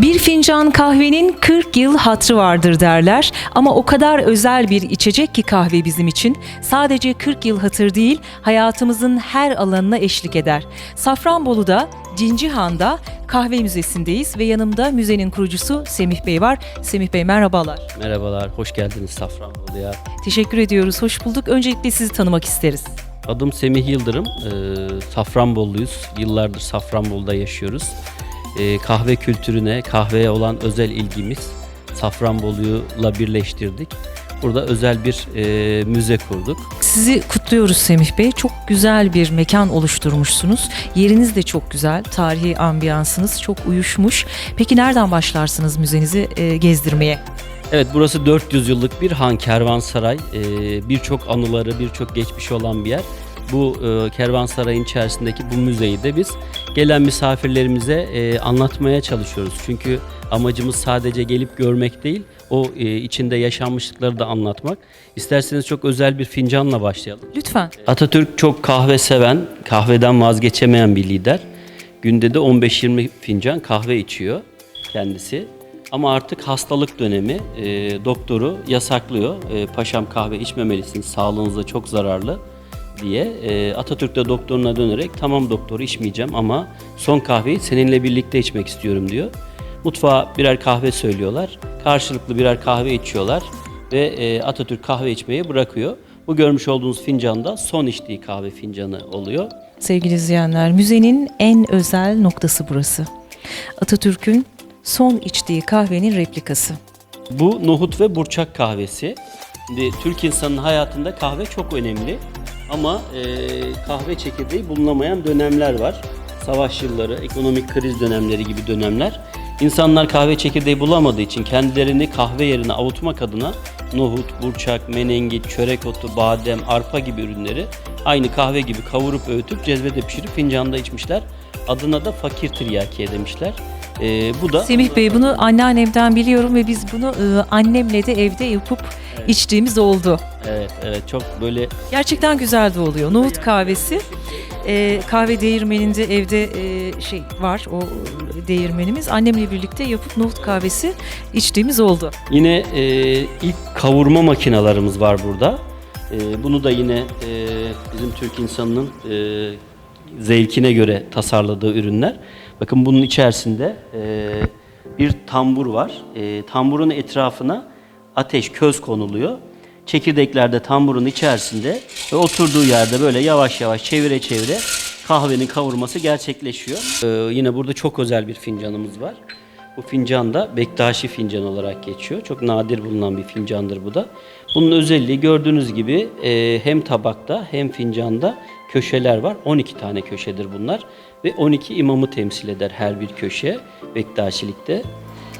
fincan kahvenin 40 yıl hatrı vardır derler. Ama o kadar özel bir içecek ki kahve bizim için. Sadece 40 yıl hatır değil, hayatımızın her alanına eşlik eder. Safranbolu'da, Cincihan'da kahve müzesindeyiz ve yanımda müzenin kurucusu Semih Bey var. Semih Bey merhabalar. Merhabalar, hoş geldiniz Safranbolu'ya. Teşekkür ediyoruz, hoş bulduk. Öncelikle sizi tanımak isteriz. Adım Semih Yıldırım, ee, Safranboluyuz. Yıllardır Safranbolu'da yaşıyoruz. Ee, kahve kültürüne, kahveye olan özel ilgimiz Safranbolu'yla birleştirdik. Burada özel bir ee, müze kurduk. Sizi kutluyoruz Semih Bey. Çok güzel bir mekan oluşturmuşsunuz. Yeriniz de çok güzel. Tarihi ambiyansınız çok uyuşmuş. Peki nereden başlarsınız müzenizi e, gezdirmeye? Evet, burası 400 yıllık bir han kervansaray. Ee, birçok anıları, birçok geçmişi olan bir yer. Bu e, kervansarayın içerisindeki bu müzeyi de biz gelen misafirlerimize e, anlatmaya çalışıyoruz. Çünkü amacımız sadece gelip görmek değil, o e, içinde yaşanmışlıkları da anlatmak. İsterseniz çok özel bir fincanla başlayalım. Lütfen. Atatürk çok kahve seven, kahveden vazgeçemeyen bir lider. Günde de 15-20 fincan kahve içiyor kendisi. Ama artık hastalık dönemi e, doktoru yasaklıyor. E, paşam kahve içmemelisiniz, sağlığınıza çok zararlı diye. E, Atatürk de doktoruna dönerek tamam doktor içmeyeceğim ama son kahveyi seninle birlikte içmek istiyorum diyor. Mutfağa birer kahve söylüyorlar. Karşılıklı birer kahve içiyorlar ve e, Atatürk kahve içmeyi bırakıyor. Bu görmüş olduğunuz fincan da son içtiği kahve fincanı oluyor. Sevgili izleyenler, müzenin en özel noktası burası. Atatürk'ün son içtiği kahvenin replikası. Bu nohut ve burçak kahvesi. Türk insanının hayatında kahve çok önemli. Ama e, kahve çekirdeği bulunamayan dönemler var. Savaş yılları, ekonomik kriz dönemleri gibi dönemler. İnsanlar kahve çekirdeği bulamadığı için kendilerini kahve yerine avutmak adına nohut, burçak, menengiç, çörek otu, badem, arpa gibi ürünleri aynı kahve gibi kavurup öğütüp cezvede pişirip fincanda içmişler. Adına da fakir tiryakiye demişler. E, bu da Semih Bey bunu anneannemden biliyorum ve biz bunu e, annemle de evde yapıp içtiğimiz oldu. Evet evet çok böyle Gerçekten güzel de oluyor. Nohut kahvesi. e, kahve değirmeninde evde e, şey var o değirmenimiz. Annemle birlikte yapıp nohut kahvesi içtiğimiz oldu. Yine e, ilk kavurma makinalarımız var burada. E, bunu da yine e, bizim Türk insanının e, zevkine göre tasarladığı ürünler. Bakın bunun içerisinde e, bir tambur var. E, tamburun etrafına ateş, köz konuluyor. Çekirdekler de tamburun içerisinde ve oturduğu yerde böyle yavaş yavaş çevire çevire kahvenin kavurması gerçekleşiyor. E, yine burada çok özel bir fincanımız var. Bu fincan da Bektaşi fincan olarak geçiyor. Çok nadir bulunan bir fincandır bu da. Bunun özelliği gördüğünüz gibi e, hem tabakta hem fincanda köşeler var. 12 tane köşedir bunlar. Ve 12 imamı temsil eder her bir köşe Bektaşilikte.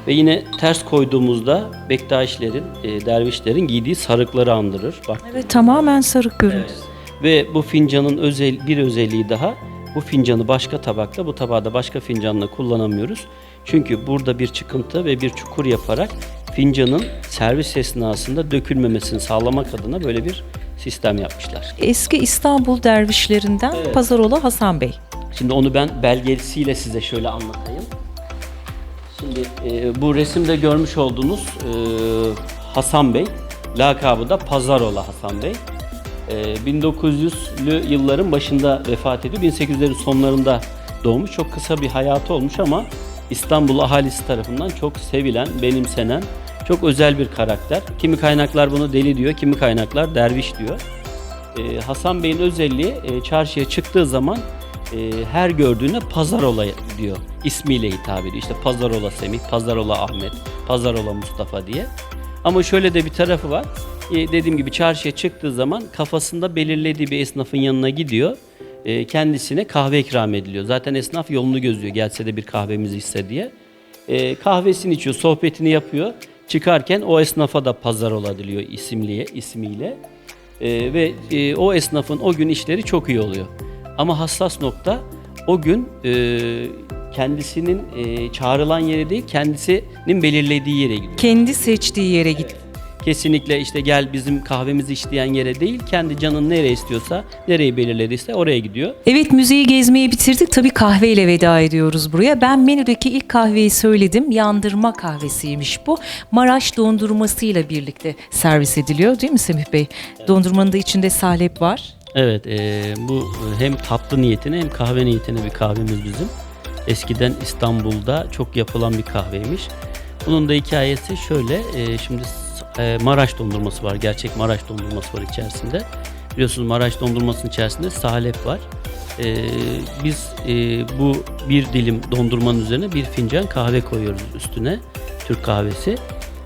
Ve yine ters koyduğumuzda Bektaşilerin, e, dervişlerin giydiği sarıkları andırır. Bak Evet tamamen sarık görüntüsü. ve bu fincanın özel bir özelliği daha bu fincanı başka tabakla bu tabağı da başka fincanla kullanamıyoruz. Çünkü burada bir çıkıntı ve bir çukur yaparak fincanın servis esnasında dökülmemesini sağlamak adına böyle bir sistem yapmışlar. Eski İstanbul dervişlerinden Evet. Pazarola Hasan Bey. Şimdi onu ben belgesiyle size şöyle anlatayım. Şimdi e, bu resimde görmüş olduğunuz e, Hasan Bey, lakabı da Pazarola Hasan Bey. E, 1900'lü yılların başında vefat ediyor. 1800'lerin sonlarında doğmuş. Çok kısa bir hayatı olmuş ama İstanbul ahalisi tarafından çok sevilen, benimsenen, çok özel bir karakter. Kimi kaynaklar bunu deli diyor, kimi kaynaklar derviş diyor. Ee, Hasan Bey'in özelliği e, çarşıya çıktığı zaman e, her gördüğüne Pazarola diyor. İsmiyle hitap ediyor. İşte Pazarola Semih, Pazarola Ahmet, Pazarola Mustafa diye. Ama şöyle de bir tarafı var. E, dediğim gibi çarşıya çıktığı zaman kafasında belirlediği bir esnafın yanına gidiyor. E, kendisine kahve ikram ediliyor. Zaten esnaf yolunu gözlüyor. Gelse de bir kahvemizi iste diye. E, kahvesini içiyor, sohbetini yapıyor. Çıkarken o esnafa da Pazarola diliyor isimliye, ismiyle. Ee, ve e, o esnafın o gün işleri çok iyi oluyor. Ama hassas nokta o gün e, kendisinin e, çağrılan yere değil kendisinin belirlediği yere gidiyor. Kendi seçtiği yere git. Kesinlikle işte gel bizim kahvemizi iç diyen yere değil, kendi canın nereye istiyorsa, nereyi belirlediyse oraya gidiyor. Evet müzeyi gezmeyi bitirdik. Tabii kahveyle veda ediyoruz buraya. Ben menüdeki ilk kahveyi söyledim. Yandırma kahvesiymiş bu. Maraş dondurmasıyla birlikte servis ediliyor değil mi Semih Bey? Dondurmanın da içinde salep var. Evet, e, bu hem tatlı niyetine hem kahve niyetine bir kahvemiz bizim. Eskiden İstanbul'da çok yapılan bir kahveymiş. Bunun da hikayesi şöyle, e, şimdi e, Maraş dondurması var, gerçek Maraş dondurması var içerisinde. Biliyorsunuz Maraş dondurmasının içerisinde salep var. E, biz e, bu bir dilim dondurmanın üzerine bir fincan kahve koyuyoruz üstüne, Türk kahvesi.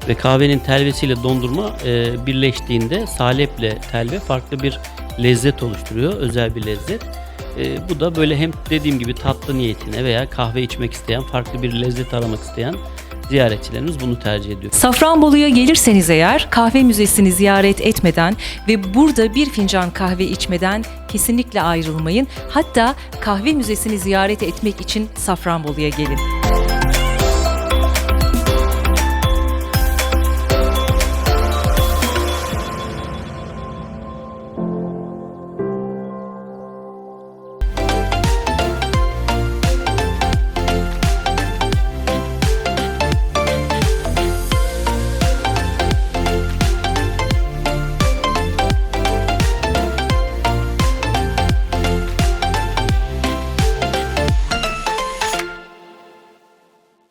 Ve kahvenin telvesiyle dondurma e, birleştiğinde saleple telve farklı bir lezzet oluşturuyor, özel bir lezzet. E, bu da böyle hem dediğim gibi tatlı niyetine veya kahve içmek isteyen, farklı bir lezzet aramak isteyen ziyaretçilerimiz bunu tercih ediyor. Safranbolu'ya gelirseniz eğer kahve müzesini ziyaret etmeden ve burada bir fincan kahve içmeden kesinlikle ayrılmayın. Hatta kahve müzesini ziyaret etmek için Safranbolu'ya gelin.